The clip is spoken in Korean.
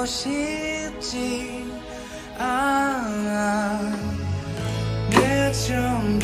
보고 싶지 않아. 내정